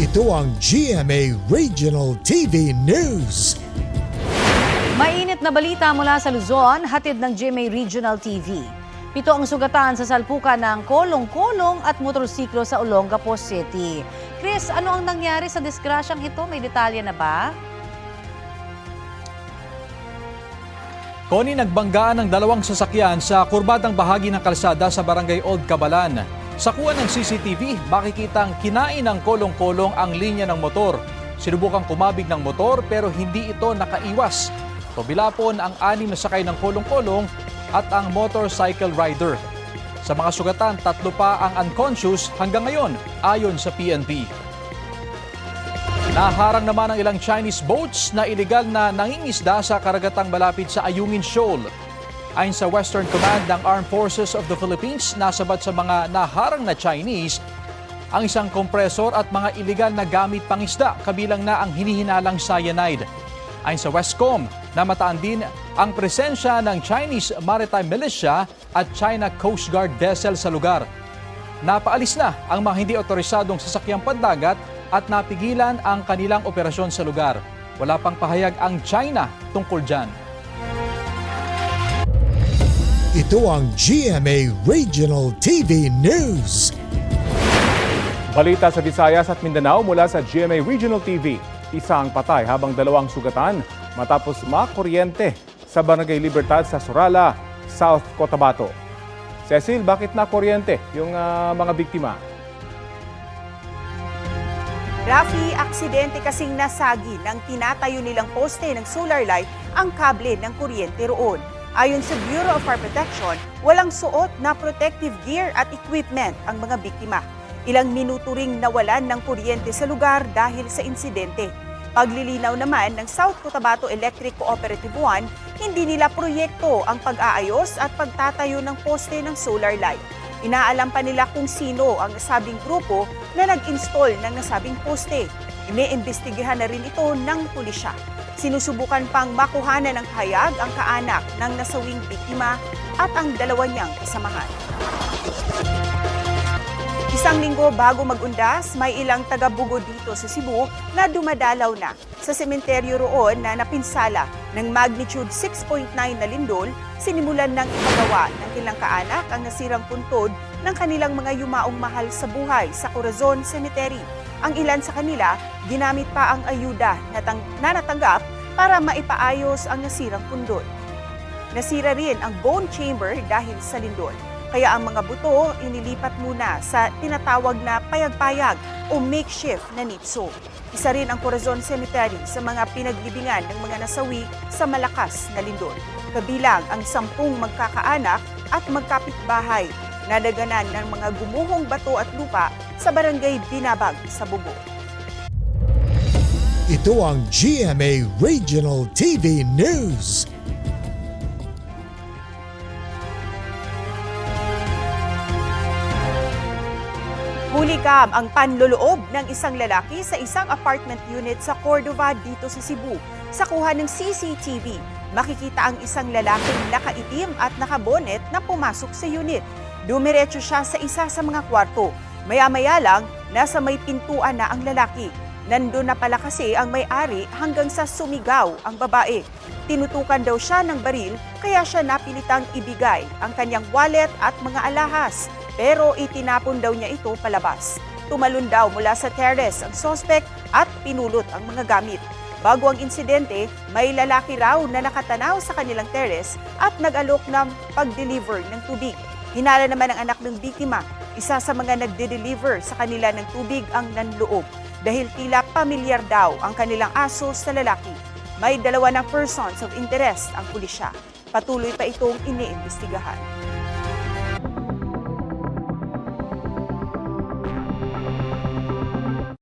Ito ang GMA Regional TV News. Mainit na balita mula sa Luzon, hatid ng GMA Regional TV. Pito ang sugatan sa salpukan ng kolong-kolong at motorsiklo sa Olongapo City. Chris, ano ang nangyari sa disgrasyang ito? May detalye na ba? Koni nagbanggaan ng dalawang sasakyan sa kurbadang bahagi ng kalsada sa barangay Old Cabalan. Sa kuha ng CCTV, makikitang kinain ng kolong-kolong ang linya ng motor. Sinubukang kumabig ng motor pero hindi ito nakaiwas. Tubilapon ang anim na sakay ng kolong-kolong at ang motorcycle rider. Sa mga sugatan, tatlo pa ang unconscious hanggang ngayon ayon sa PNP. Naharang naman ang ilang Chinese boats na iligal na nangingisda sa karagatang malapit sa Ayungin Shoal. Ayon sa Western Command ng Armed Forces of the Philippines, nasabat sa mga naharang na Chinese ang isang kompresor at mga iligal na gamit pangisda kabilang na ang hinihinalang cyanide. Ayon sa Westcom, namataan din ang presensya ng Chinese Maritime Militia at China Coast Guard vessel sa lugar. Napaalis na ang mga hindi otorisadong sasakyang pandagat at napigilan ang kanilang operasyon sa lugar. Wala pang pahayag ang China tungkol dyan. Ito ang GMA Regional TV News. Balita sa Visayas at Mindanao mula sa GMA Regional TV. Isa ang patay habang dalawang sugatan matapos makuryente sa Barangay Libertad sa Surala, South Cotabato. Cecil, bakit na kuryente yung ah, mga biktima? Rafi, aksidente kasing nasagi ng tinatayo nilang poste ng solar light ang kable ng kuryente roon. Ayon sa Bureau of Fire Protection, walang suot na protective gear at equipment ang mga biktima. Ilang minuto ring nawalan ng kuryente sa lugar dahil sa insidente. Paglilinaw naman ng South Cotabato Electric Cooperative 1, hindi nila proyekto ang pag-aayos at pagtatayo ng poste ng solar light. Inaalam pa nila kung sino ang nasabing grupo na nag-install ng nasabing poste. Iniimbestigahan na rin ito ng pulisya. Sinusubukan pang makuhanan ng hayag ang kaanak ng nasawing biktima at ang dalawa niyang kasamahan. Isang linggo bago magundas, may ilang taga-bugo dito sa Cebu na dumadalaw na sa sementeryo roon na napinsala ng magnitude 6.9 na lindol, sinimulan ng ipagawa ng ilang kaanak ang nasirang puntod ng kanilang mga yumaong mahal sa buhay sa Corazon Cemetery. Ang ilan sa kanila, ginamit pa ang ayuda na, tang- na natanggap para maipaayos ang nasirang pundod. Nasira rin ang bone chamber dahil sa lindol. Kaya ang mga buto inilipat muna sa tinatawag na payag-payag o makeshift na nitso. Isa rin ang Corazon Cemetery sa mga pinaglibingan ng mga nasawi sa malakas na lindol. Kabilang ang sampung magkakaanak at magkapitbahay na daganan ng mga gumuhong bato at lupa sa barangay Binabag sa Bugo. Ito ang GMA Regional TV News. Hulikam ang panloloob ng isang lalaki sa isang apartment unit sa Cordova dito sa Cebu. Sa kuha ng CCTV, makikita ang isang lalaking nakaitim at nakabonet na pumasok sa unit. Dumiretso siya sa isa sa mga kwarto. Maya-maya lang, nasa may pintuan na ang lalaki. Nandun na pala kasi ang may-ari hanggang sa sumigaw ang babae. Tinutukan daw siya ng baril kaya siya napilitang ibigay ang kanyang wallet at mga alahas. Pero itinapon daw niya ito palabas. Tumalon daw mula sa terrace ang sospek at pinulot ang mga gamit. Bago ang insidente, may lalaki raw na nakatanaw sa kanilang terrace at nag-alok ng pag-deliver ng tubig. Hinala naman ang anak ng biktima. Isa sa mga nagde-deliver sa kanila ng tubig ang nanloob dahil tila pamilyar daw ang kanilang aso sa lalaki. May dalawa ng persons of interest ang pulisya. Patuloy pa itong iniimbestigahan.